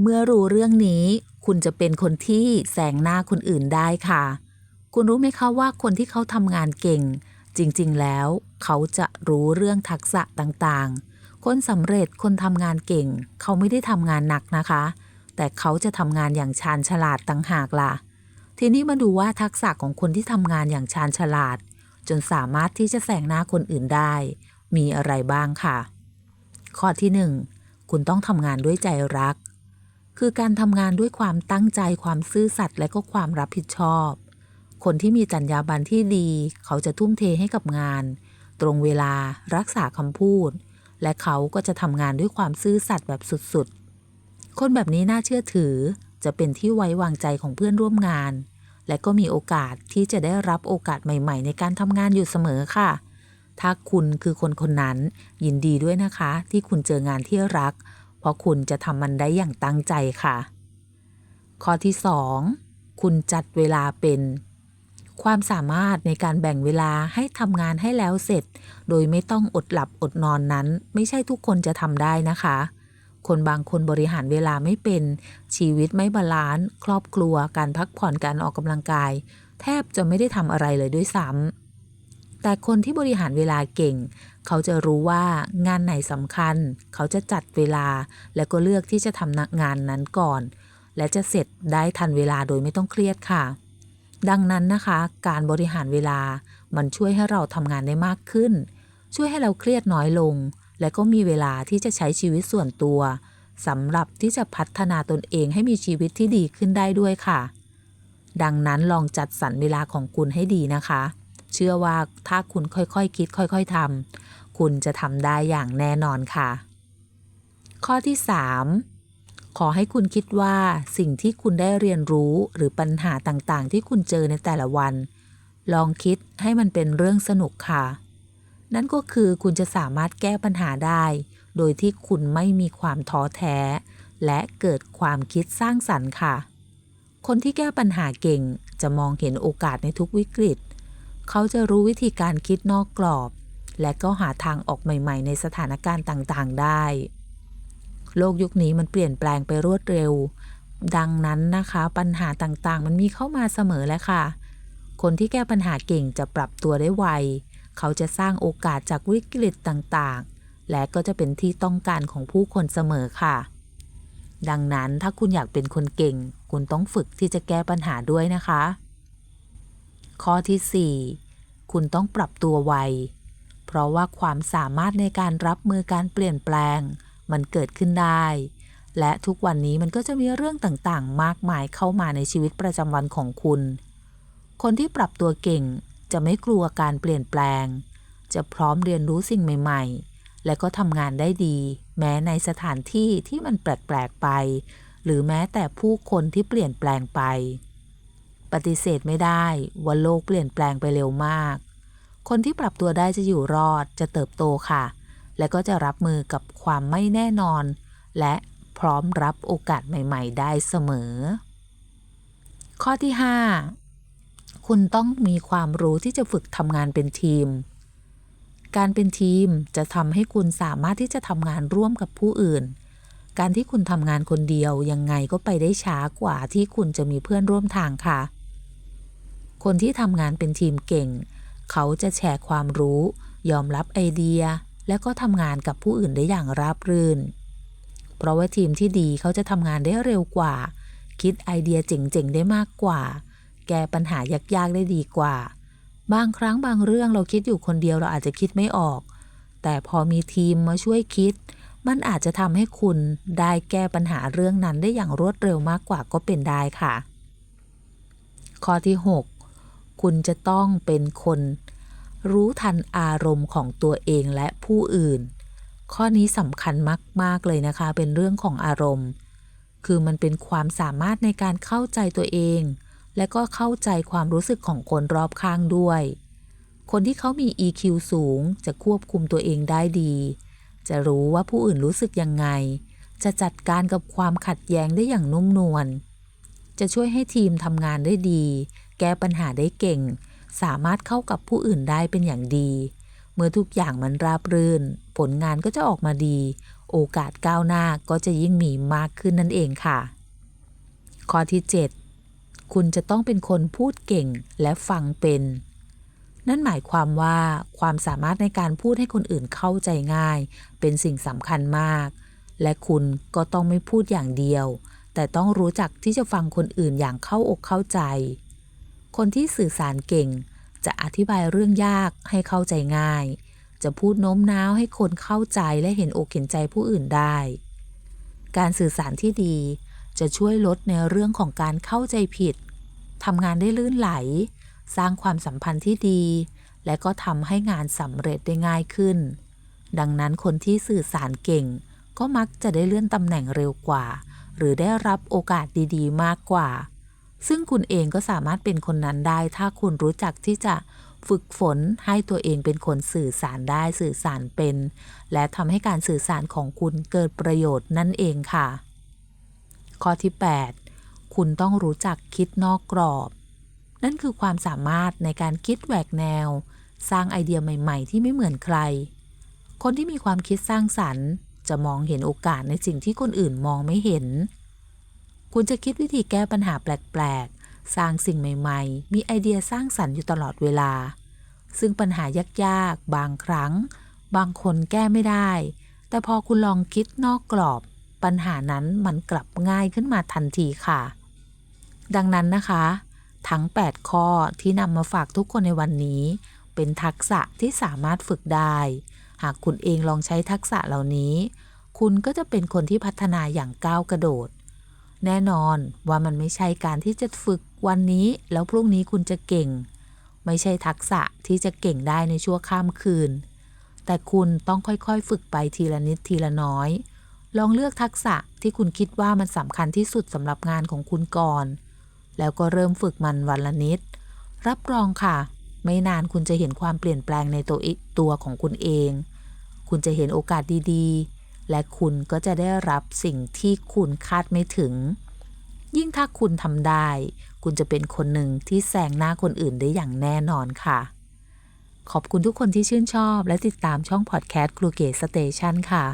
เมื่อรู้เรื่องนี้ คุณจะเป็นคนที่แซงหน้าคนอื่นได้ค่ะ คุณรู้ไหมคะว่าคนที่เขาทำงานเก่ง จริงๆ แล้ว เขาจะรู้เรื่องทักษะต่างๆ คนสำเร็จคนทำงานเก่ง เขาไม่ได้ทำงานหนักนะคะ แต่เขาจะทำงานอย่างชาญฉลาดต่างหากล่ะ ทีนี้มาดูว่าทักษะของคนที่ทำงานอย่างชาญฉลาด จนสามารถที่จะแซงหน้าคนอื่นได้ มีอะไรบ้างค่ะ ข้อที่หนึ่งคุณต้องทำงานด้วยใจรัก คือการทำงานด้วยความตั้งใจความซื่อสัตย์และก็ความรับผิดชอบ คนที่มีจรรยาบรรณที่ดี เขาจะทุ่มเทให้กับงาน ตรงเวลารักษาคำพูด และเขาก็จะทำงานด้วยความซื่อสัตย์แบบสุดๆ คนแบบนี้น่าเชื่อถือจะเป็นที่ไว้วางใจของเพื่อนร่วมงาน และก็มีโอกาสที่จะได้รับโอกาสใหม่ ๆ ในการทำงานอยู่เสมอค่ะ ถ้าคุณคือคนคนนั้น ยินดีด้วยนะคะ ที่คุณเจองานที่รัก เพราะคุณจะทำมันได้อย่างตั้งใจค่ะ ข้อที่ 2 คุณจัดเวลาเป็น ความสามารถในการแบ่งเวลาให้ทำงานให้แล้วเสร็จ โดยไม่ต้องอดหลับอดนอนนั้น ไม่ใช่ทุกคนจะทำได้นะคะ คนบางคนบริหารเวลาไม่เป็น ชีวิตไม่บาลานซ์ครอบครัว การพักผ่อนการออกกำลังกาย แทบจะไม่ได้ทำอะไรเลยด้วยซ้ำ แต่คนที่บริหารเวลาเก่ง เขาจะรู้ว่างานไหนสำคัญ เขาจะจัดเวลา และก็เลือกที่จะทำงานนั้นก่อน และจะเสร็จได้ทันเวลาโดยไม่ต้องเครียดค่ะ ดังนั้นนะคะ การบริหารเวลา มันช่วยให้เราทำงานได้มากขึ้น ช่วยให้เราเครียดน้อยลง และก็มีเวลาที่จะใช้ชีวิตส่วนตัวสำหรับที่จะพัฒนาตนเองให้มีชีวิตที่ดีขึ้นได้ด้วยค่ะ ดังนั้นลองจัดสรรเวลาของคุณให้ดีนะคะ เชื่อว่าถ้าคุณค่อยๆคคิดค่อยๆทำคุณจะทำได้อย่างแน่นอนค่ะ ข้อที่ 3 ขอให้คุณคิดว่าสิ่งที่คุณได้เรียนรู้หรือปัญหาต่างๆ ที่คุณเจอในแต่ละวัน ลองคิดให้มันเป็นเรื่องสนุกค่ะ นั่นก็คือคุณจะสามารถแก้ปัญหาได้ โดยที่คุณไม่มีความท้อแท้ และเกิดความคิดสร้างสรรค์ค่ะคนที่แก้ปัญหาเก่งจะมองเห็นโอกาสในทุกวิกฤต เขาจะรู้วิธีการคิดนอกกรอบ และก็หาทางออกใหม่ ๆ ในสถานการณ์ต่างๆ ได้ โลกยุคนี้มันเปลี่ยนแปลงไปรวดเร็ว ดังนั้นนะคะ ปัญหาต่างๆ มันมีเข้ามาเสมอแล้วค่ะ คนที่แก้ปัญหาเก่งจะปรับตัวได้ไว เขาจะสร้างโอกาสจากวิกฤตต่างๆ และก็จะเป็นที่ต้องการของผู้คนเสมอค่ะ ดังนั้นถ้าคุณอยากเป็นคนเก่ง คุณต้องฝึกที่จะแก้ปัญหาด้วยนะคะข้อที่ 4 คุณต้องปรับตัวไว เพราะว่าความสามารถในการรับมือการเปลี่ยนแปลง มันเกิดขึ้นได้ และทุกวันนี้มันก็จะมีเรื่องต่างๆ มากมายเข้ามาในชีวิตประจำวันของคุณ คนที่ปรับตัวเก่งจะไม่กลัวการเปลี่ยนแปลง จะพร้อมเรียนรู้สิ่งใหม่ ๆ และก็ทำงานได้ดี แม้ในสถานที่ที่มันแปลก ๆ ไป หรือแม้แต่ผู้คนที่เปลี่ยนแปลงไป ปฏิเสธไม่ได้ว่าโลกเปลี่ยนแปลงไปเร็วมาก คนที่ปรับตัวได้จะอยู่รอดจะเติบโตค่ะ และก็จะรับมือกับความไม่แน่นอน และพร้อมรับโอกาสใหม่ ๆ ได้เสมอ ข้อที่ 5 คุณต้องมีความรู้ที่จะฝึกทำงานเป็นทีม การเป็นทีมจะทำให้คุณสามารถที่จะทำงานร่วมกับผู้อื่นการที่คุณทำงานคนเดียวยังไงก็ไปได้ช้ากว่าที่คุณจะมีเพื่อนร่วมทางค่ะ คนที่ทำงานเป็นทีมเก่ง เขาจะแชร์ความรู้ ยอมรับไอเดีย และก็ทำงานกับผู้อื่นได้อย่างราบรื่น เพราะว่าทีมที่ดีเขาจะทำงานได้เร็วกว่า คิดไอเดียเจ๋งๆได้มากกว่า แก้ปัญหายากๆได้ดีกว่า บางครั้งบางเรื่องเราคิดอยู่คนเดียวเราอาจจะคิดไม่ออก แต่พอมีทีมมาช่วยคิด มันอาจจะทำให้คุณได้แก้ปัญหาเรื่องนั้นได้อย่างรวดเร็วมากกว่าก็เป็นได้ค่ะข้อที่6 คุณจะต้องเป็นคน รู้ทันอารมณ์ของตัวเองและผู้อื่น ข้อนี้สำคัญมาก ๆ เลยนะคะ เป็นเรื่องของอารมณ์ คือมันเป็นความสามารถในการเข้าใจตัวเอง และก็เข้าใจความรู้สึกของคนรอบข้างด้วย คนที่เขามี EQ สูงจะควบคุมตัวเองได้ดี จะรู้ว่าผู้อื่นรู้สึกยังไง จะจัดการกับความขัดแย้งได้อย่างนุ่มนวลจะช่วยให้ทีมทำงานได้ดี แก้ปัญหาได้เก่ง สามารถเข้ากับผู้อื่นได้เป็นอย่างดี เมื่อทุกอย่างมันราบรื่น ผลงานก็จะออกมาดี โอกาสก้าวหน้าก็จะยิ่งมีมากขึ้นนั่นเองค่ะ ข้อที่ 7 คุณจะต้องเป็นคนพูดเก่งและฟังเป็น นั่นหมายความว่าความสามารถในการพูดให้คนอื่นเข้าใจง่าย เป็นสิ่งสำคัญมาก และคุณก็ต้องไม่พูดอย่างเดียวแต่ต้องรู้จักที่จะฟังคนอื่นอย่างเข้าอกเข้าใจ คนที่สื่อสารเก่ง จะอธิบายเรื่องยากให้เข้าใจง่าย จะพูดโน้มน้าวให้คนเข้าใจและเห็นอกเห็นใจผู้อื่นได้ การสื่อสารที่ดีจะช่วยลดในเรื่องของการเข้าใจผิดทำงานได้ลื่นไหล สร้างความสัมพันธ์ที่ดี และก็ทำให้งานสำเร็จได้ง่ายขึ้น ดังนั้นคนที่สื่อสารเก่ง ก็มักจะได้เลื่อนตำแหน่งเร็วกว่า หรือได้รับโอกาสดีๆ มากกว่า ซึ่งคุณเองก็สามารถเป็นคนนั้นได้ ถ้าคุณรู้จักที่จะฝึกฝนให้ตัวเองเป็นคนสื่อสารได้สื่อสารเป็น และทำให้การสื่อสารของคุณเกิดประโยชน์นั่นเองค่ะ ข้อที่ 8 คุณต้องรู้จักคิดนอกกรอบ นั่นคือความสามารถในการคิดแหวกแนว สร้างไอเดียใหม่ ๆ ที่ไม่เหมือนใคร คนที่มีความคิดสร้างสรรค์ จะมองเห็นโอกาสในสิ่งที่คนอื่นมองไม่เห็น คุณจะคิดวิธีแก้ปัญหาแปลกๆ สร้างสิ่งใหม่ ๆ มีไอเดียสร้างสรรค์อยู่ตลอดเวลา ซึ่งปัญหายากๆ บางครั้ง บางคนแก้ไม่ได้ แต่พอคุณลองคิดนอกกรอบ ปัญหานั้นมันกลับง่ายขึ้นมาทันทีค่ะ ดังนั้นนะคะ ทั้ง 8 ข้อที่นำมาฝากทุกคนในวันนี้ เป็นทักษะที่สามารถฝึกได้ หากคุณเองลองใช้ทักษะเหล่านี้ คุณก็จะเป็นคนที่พัฒนาอย่างก้าวกระโดด แน่นอนว่ามันไม่ใช่การที่จะฝึกวันนี้ แล้วพรุ่งนี้คุณจะเก่ง ไม่ใช่ทักษะที่จะเก่งได้ในชั่วข้ามคืน แต่คุณต้องค่อยๆ ฝึกไปทีละนิดทีละน้อย ลองเลือกทักษะที่คุณคิดว่ามันสำคัญที่สุดสำหรับงานของคุณก่อน แล้วก็เริ่มฝึกมันวันละนิด รับรองค่ะ ไม่นานคุณจะเห็นความเปลี่ยนแปลงในตัวตัวของคุณเอง คุณจะเห็นโอกาสดีๆ และคุณก็จะได้รับสิ่งที่คุณคาดไม่ถึง ยิ่งถ้าคุณทำได้ คุณจะเป็นคนหนึ่งที่แซงหน้าคนอื่นได้อย่างแน่นอนค่ะ ขอบคุณทุกคนที่ชื่นชอบและติดตามช่องพอดแคสต์ครูเกตสเตชันค่ะ